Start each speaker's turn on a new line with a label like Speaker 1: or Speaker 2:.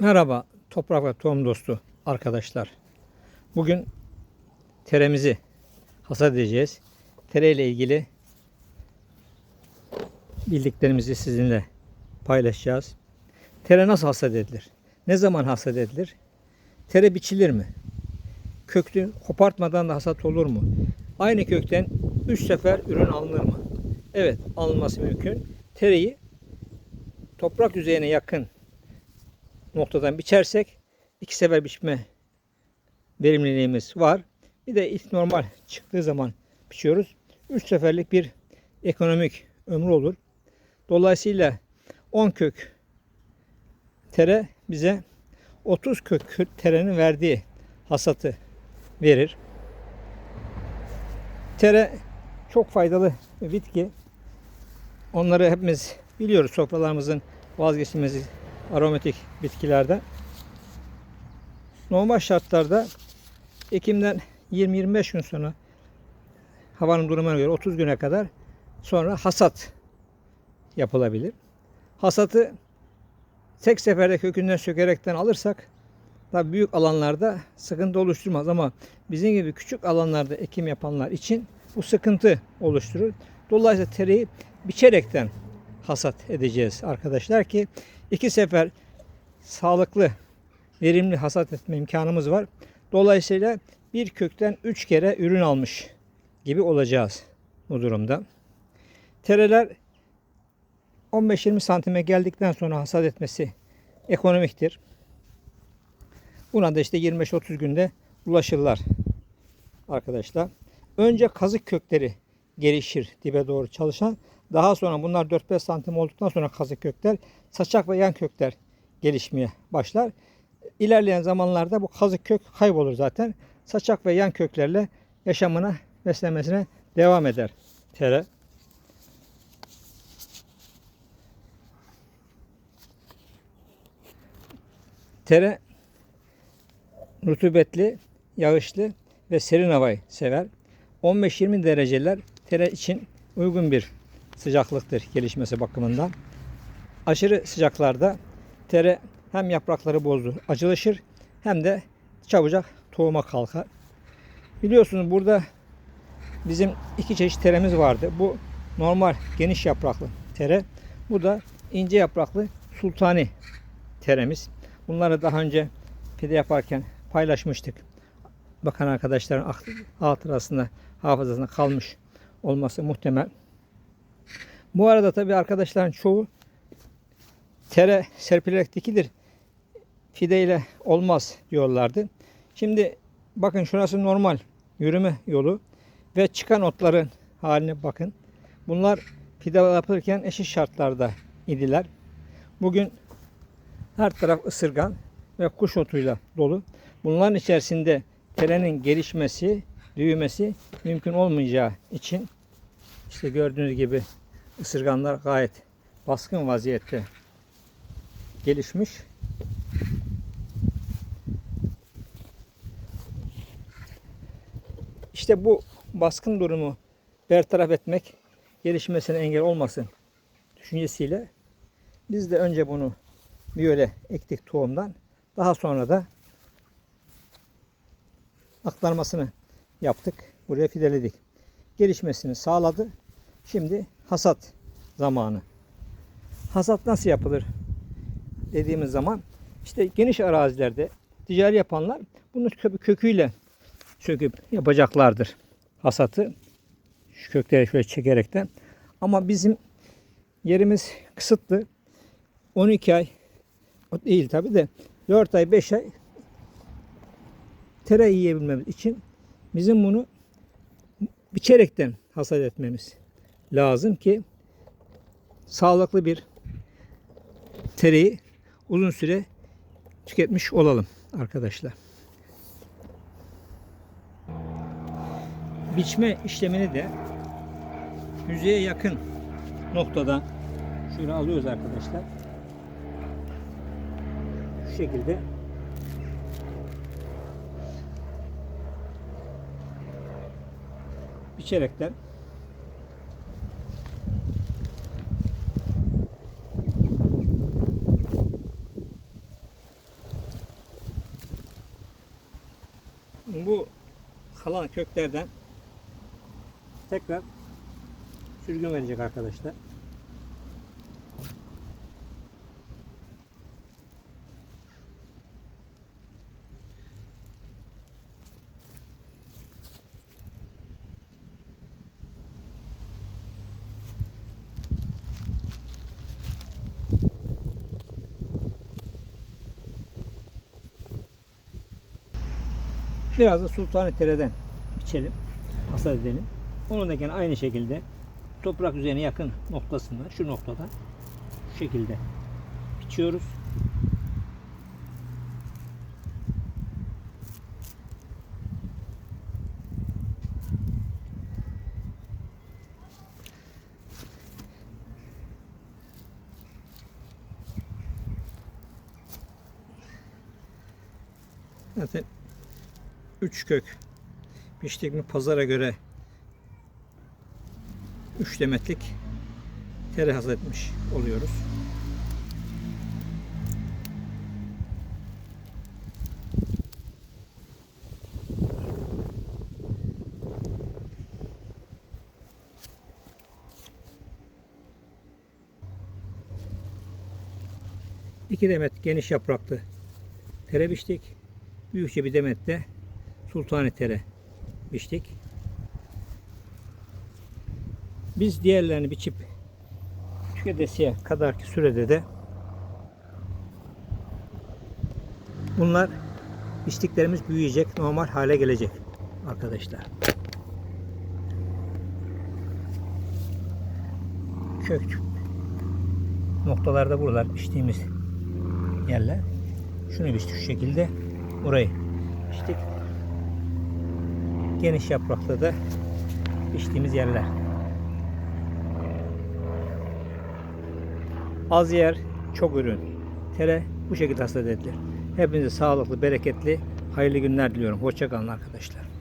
Speaker 1: Merhaba toprak ve tohum dostu arkadaşlar. Bugün teremizi hasat edeceğiz. Tere ile ilgili bildiklerimizi sizinle paylaşacağız. Tere nasıl hasat edilir? Ne zaman hasat edilir? Tere biçilir mi? Köklü kopartmadan da hasat olur mu? Aynı kökten 3 sefer ürün alınır mı? Evet alınması mümkün. Tereyi toprak yüzeyine yakın noktadan biçersek iki sefer biçme verimliliğimiz var. Bir de ilk normal çıktığı zaman biçiyoruz. Üç seferlik bir ekonomik ömrü olur. Dolayısıyla 10 kök tere bize 30 kök terenin verdiği hasatı verir. Tere çok faydalı bitki. Onları hepimiz biliyoruz sofralarımızın vazgeçilmez aromatik bitkilerde. Normal şartlarda Ekim'den 20-25 gün sonra havanın durumuna göre 30 güne kadar sonra hasat yapılabilir. Hasatı tek seferde kökünden sökerekten alırsak da büyük alanlarda sıkıntı oluşturmaz ama bizim gibi küçük alanlarda ekim yapanlar için bu sıkıntı oluşturur. Dolayısıyla tereyi biçerekten hasat edeceğiz arkadaşlar ki iki sefer sağlıklı, verimli hasat etme imkanımız var. Dolayısıyla bir kökten üç kere ürün almış gibi olacağız bu durumda. Tereler 15-20 santime geldikten sonra hasat etmesi ekonomiktir. Buna da işte 25-30 günde ulaşırlar arkadaşlar. Önce kazık kökleri gelişir dibe doğru çalışan. Daha sonra bunlar 4-5 santim olduktan sonra kazık kökler, saçak ve yan kökler gelişmeye başlar. İlerleyen zamanlarda bu kazık kök kaybolur zaten. Saçak ve yan köklerle yaşamına, beslemesine devam eder tere. Tere rutubetli, yağışlı ve serin havayı sever. 15-20 dereceler tere için uygun bir sıcaklıktır gelişmesi bakımından. Aşırı sıcaklarda tere hem yaprakları bozdur, acılaşır hem de çabucak tohuma kalkar. Biliyorsunuz burada bizim iki çeşit teremiz vardı. Bu normal geniş yapraklı tere. Bu da ince yapraklı sultani teremiz. Bunları daha önce pide yaparken paylaşmıştık. Bakan arkadaşların hatırasında, hafızasında kalmış olması muhtemel. Bu arada tabi arkadaşların çoğu tere serpilerek dikilir. Fideyle olmaz diyorlardı. Şimdi bakın şurası normal yürüme yolu ve çıkan otların haline bakın. Bunlar fide yapılırken eşit şartlarda idiler. Bugün her taraf ısırgan ve kuş otuyla dolu. Bunların içerisinde terenin gelişmesi, büyümesi mümkün olmayacağı için işte gördüğünüz gibi ısırganlar gayet baskın vaziyette gelişmiş. İşte bu baskın durumu bertaraf etmek, gelişmesine engel olmasın düşüncesiyle biz de önce bunu böyle ektik tohumdan. Daha sonra da aktarmasını yaptık. Buraya fideledik. Gelişmesini sağladı. Şimdi hasat zamanı. Hasat nasıl yapılır dediğimiz zaman işte geniş arazilerde ticari yapanlar bunu köküyle söküp yapacaklardır hasatı. Şu kökleri şöyle çekerekten. Ama bizim yerimiz kısıtlı. 12 ay değil tabi de 4 ay 5 ay tere yiyebilmemiz için bizim bunu biçerekten hasat etmemiz lazım ki sağlıklı bir tereyi uzun süre tüketmiş olalım arkadaşlar. Biçme işlemini de yüzeye yakın noktada şöyle alıyoruz arkadaşlar. Şu şekilde biçerekten kalan köklerden tekrar sürgün verecek arkadaşlar. Biraz da Sultanı Tere'den biçelim. Hasat edelim. Onu da gene aynı şekilde toprak üzerine yakın noktasında şu noktada şu şekilde biçiyoruz. Zaten 3 kök biçtik mi pazara göre 3 demetlik tere hasat etmiş oluyoruz. İki demet geniş yapraklı tere biçtik. Büyükçe bir demet de sultani tere biçtik. Biz diğerlerini biçip tüketesiye kadarki sürede de bunlar biçtiklerimiz büyüyecek, normal hale gelecek arkadaşlar. Kök noktalarda buralar biçtiğimiz yerler. Şunu biçtik şu şekilde. Burayı biçtik. Geniş yaprakta da biçtiğimiz yerler. Az yer, çok ürün. Tere bu şekilde hasat edilir. Hepinize sağlıklı, bereketli, hayırlı günler diliyorum. Hoşçakalın arkadaşlar.